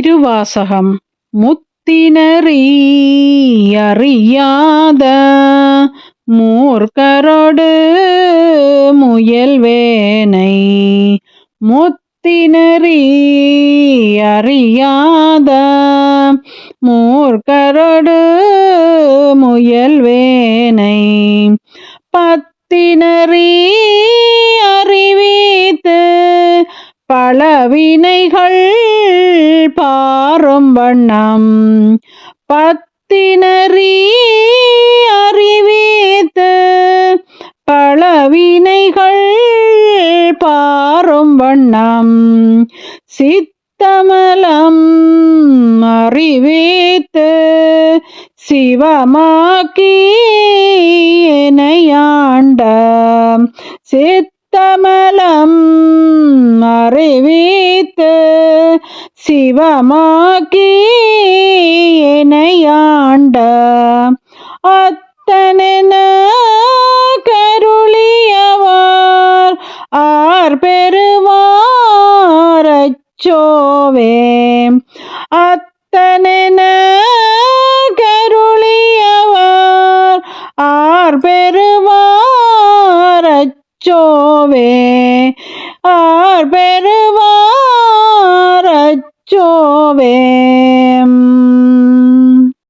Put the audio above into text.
திருவாசகம் முத்தினறியாத அறியாத முயல்வேனை. முத்தினறியாத அறியாத முயல்வேனை. பத்தினறி பலவினைகள் பாரும் வண்ணம். பத்தினறி அறிவித்து பலவினைகள் பாரும் வண்ணம். சித்தமலம் அறிவித்து சிவமாக்கி இணையாண்ட சித்தமலம் சேர்த்து சிவமாக்கி இணையாண்ட அத்தனென கருளியவார் ஆர் பெறுவார் அச்சோவே. அத்தனென கருளியவார் ஆர் பெறுவார் அச்சோவே. ஆர் பெறுவார் joven.